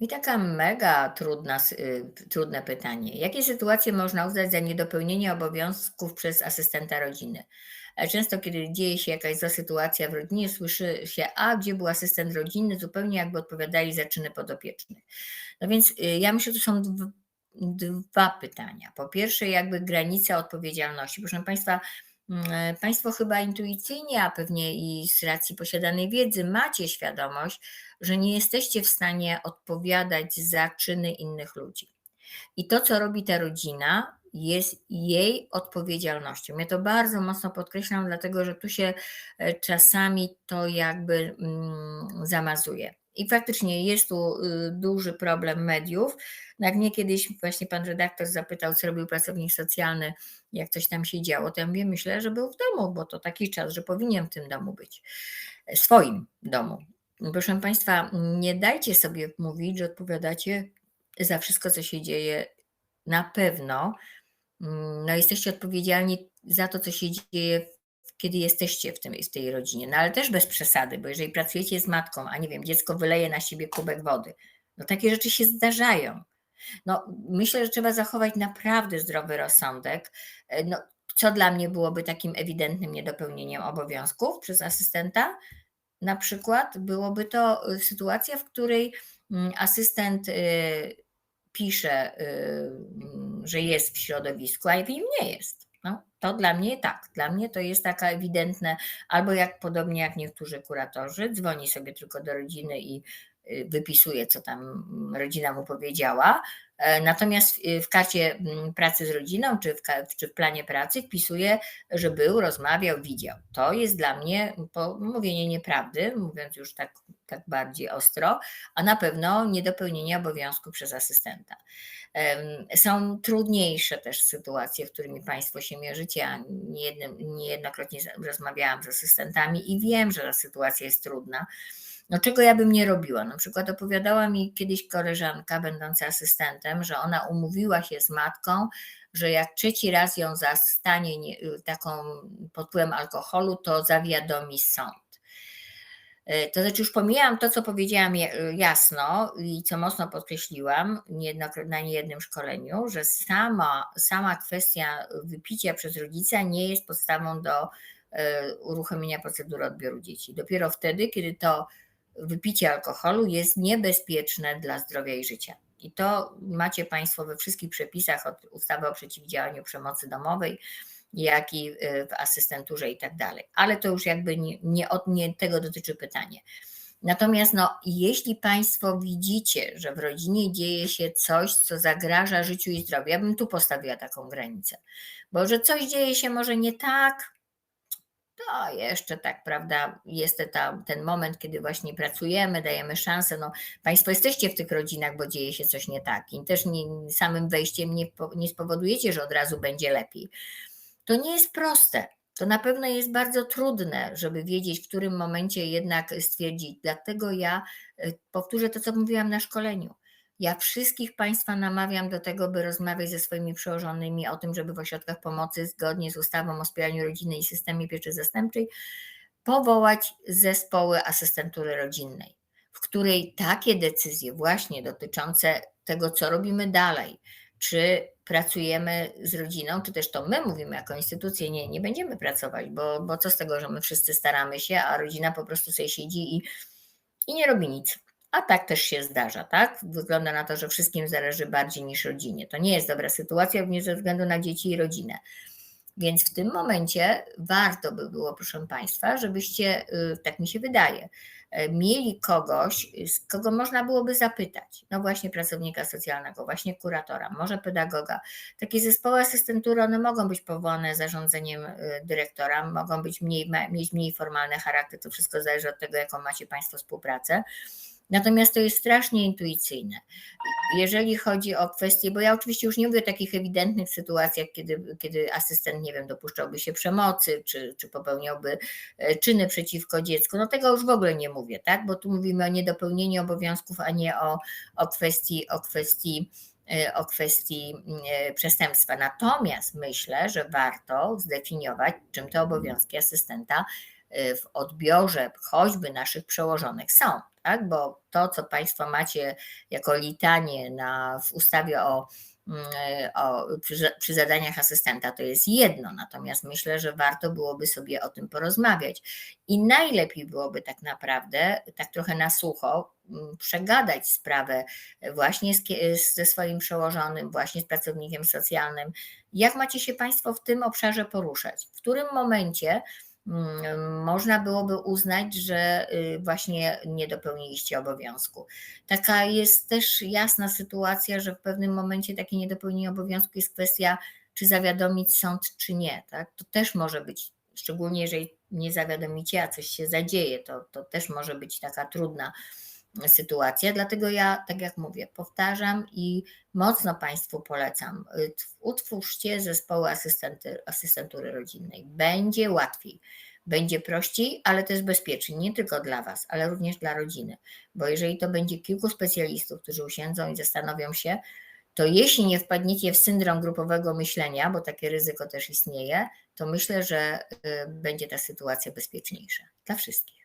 I taka mega trudna, y, trudne pytanie. Jakie sytuacje można uznać za niedopełnienie obowiązków przez asystenta rodziny? E, Często, kiedy dzieje się jakaś zła sytuacja w rodzinie, słyszy się, a gdzie był asystent rodzinny, zupełnie jakby odpowiadali za czyny podopiecznych. No więc y, ja myślę, że to są dw- dwa pytania. Po pierwsze, jakby granica odpowiedzialności. Proszę Państwa, Państwo chyba intuicyjnie, a pewnie i z racji posiadanej wiedzy, macie świadomość, że nie jesteście w stanie odpowiadać za czyny innych ludzi. I to, co robi ta rodzina, jest jej odpowiedzialnością. Ja to bardzo mocno podkreślam, dlatego że tu się e, czasami to jakby mm, zamazuje. I faktycznie jest tu y, duży problem mediów. No Jak mnie kiedyś właśnie pan redaktor zapytał, co robił pracownik socjalny, jak coś tam się działo, to ja mówię, myślę, że był w domu, bo to taki czas, że powinien w tym domu być, e, swoim domu. Proszę Państwa, nie dajcie sobie mówić, że odpowiadacie za wszystko, co się dzieje. Na pewno mm, no, jesteście odpowiedzialni za to, co się dzieje, kiedy jesteście w, tym, w tej rodzinie. No ale też bez przesady, bo jeżeli pracujecie z matką, a nie wiem, dziecko wyleje na siebie kubek wody, no takie rzeczy się zdarzają. No, myślę, że trzeba zachować naprawdę zdrowy rozsądek. E, No, co dla mnie byłoby takim ewidentnym niedopełnieniem obowiązków przez asystenta? Na przykład byłoby to y, sytuacja, w której mm, asystent y, pisze, że jest w środowisku, a nim nie jest. No, to dla mnie tak. Dla mnie to jest taka ewidentne, albo jak podobnie jak niektórzy kuratorzy, dzwoni sobie tylko do rodziny i y, wypisuje, co tam rodzina mu powiedziała. E, Natomiast w- karcie mm, pracy z rodziną, czy w, czy w planie pracy wpisuje, że był, rozmawiał, widział. To jest dla mnie mówienie nieprawdy, mówiąc już tak, tak bardziej ostro, a na pewno niedopełnienie obowiązku przez asystenta. Są trudniejsze też sytuacje, w którymi Państwo się mierzycie. Ja niejednokrotnie rozmawiałam z asystentami i wiem, że ta sytuacja jest trudna. No czego ja bym nie robiła? Na przykład opowiadała mi kiedyś koleżanka, będąca asystentem, że ona umówiła się z matką, że jak trzeci raz ją zastanie nie- taką pod wpływem alkoholu, to zawiadomi sąd. E, To znaczy, już pomijałam to, co powiedziałam ja- jasno i co mocno podkreśliłam na niejednym szkoleniu, że sama, sama kwestia wypicia przez rodzica nie jest podstawą do e, uruchomienia procedury odbioru dzieci. Dopiero wtedy, kiedy to wypicie alkoholu jest niebezpieczne dla zdrowia i życia. I to macie Państwo we wszystkich przepisach od ustawy o przeciwdziałaniu przemocy domowej, jak i y, w asystenturze i tak dalej. Ale to już jakby nie, nie, nie tego dotyczy pytanie. Natomiast no, jeśli Państwo widzicie, że w rodzinie dzieje się coś, co zagraża życiu i zdrowiu, ja bym tu postawiła taką granicę, bo że coś dzieje się może nie tak, to jeszcze tak, prawda, jest ta, ten moment, kiedy właśnie pracujemy, dajemy szansę. No, państwo jesteście w tych rodzinach, bo dzieje się coś nie tak i też nie, samym wejściem nie, nie spowodujecie, że od razu będzie lepiej. To nie jest proste. To na pewno jest bardzo trudne, żeby wiedzieć, w którym momencie jednak stwierdzić. Dlatego ja y, powtórzę to, co mówiłam na szkoleniu. Ja wszystkich Państwa namawiam do tego, by rozmawiać ze swoimi przełożonymi o tym, żeby w ośrodkach pomocy zgodnie z ustawą o wspieraniu rodziny i systemie pieczy zastępczej powołać zespoły asystentury rodzinnej, w której takie decyzje właśnie dotyczące tego, co robimy dalej, czy pracujemy z rodziną, czy też to my mówimy jako instytucje, nie, nie będziemy pracować, bo, bo co z tego, że my wszyscy staramy się, a rodzina po prostu sobie siedzi i, i nie robi nic. A tak też się zdarza, tak? Wygląda na to, że wszystkim zależy bardziej niż rodzinie. To nie jest dobra sytuacja, również ze względu na dzieci i rodzinę. Więc w tym momencie warto by było, proszę Państwa, żebyście, y, tak mi się wydaje, y, mieli kogoś, y, z kogo można byłoby zapytać. No właśnie pracownika socjalnego, właśnie kuratora, może pedagoga. Takie zespoły asystentury, one mogą być powołane zarządzeniem dyrektora, mogą być mniej, mieć mniej formalny charakter, to wszystko zależy od tego, jaką macie Państwo współpracę. Natomiast to jest strasznie intuicyjne. Jeżeli chodzi o kwestie, bo ja oczywiście już nie mówię o takich ewidentnych sytuacjach, kiedy, kiedy asystent, nie wiem, dopuszczałby się przemocy, czy, czy popełniałby e, czyny przeciwko dziecku, no tego już w ogóle nie mówię, tak? Bo tu mówimy o niedopełnieniu obowiązków, a nie o, o kwestii, o kwestii e, o kwestii e, przestępstwa. Natomiast myślę, że warto zdefiniować, czym te obowiązki asystenta w odbiorze choćby naszych przełożonych są, tak? Bo to, co Państwo macie jako litanie na, w ustawie o mm, o, przy, przy zadaniach asystenta to jest jedno, natomiast myślę, że warto byłoby sobie o tym porozmawiać. I najlepiej byłoby tak naprawdę, tak trochę na sucho, mm, przegadać sprawę właśnie z, ze swoim przełożonym, właśnie z pracownikiem socjalnym. Jak macie się Państwo w tym obszarze poruszać? W którym momencie można byłoby uznać, że y, właśnie nie dopełniliście obowiązku? Taka jest też jasna sytuacja, że w pewnym momencie takie niedopełnienie obowiązku jest kwestia, czy zawiadomić sąd, czy nie. Tak? To też może być, szczególnie jeżeli nie zawiadomicie, a coś się zadzieje, to, to też może być taka trudna sytuacja. Dlatego ja, tak jak mówię, powtarzam i mocno Państwu polecam, y, utwórzcie zespoły asystenty, asystentury rodzinnej. Będzie łatwiej. Będzie prościej, ale też bezpieczniej, nie tylko dla Was, ale również dla rodziny. Bo jeżeli to będzie kilku specjalistów, którzy usiądzą i zastanowią się, to jeśli nie wpadniecie w syndrom grupowego myślenia, bo takie ryzyko też istnieje, to myślę, że y, będzie ta sytuacja bezpieczniejsza dla wszystkich.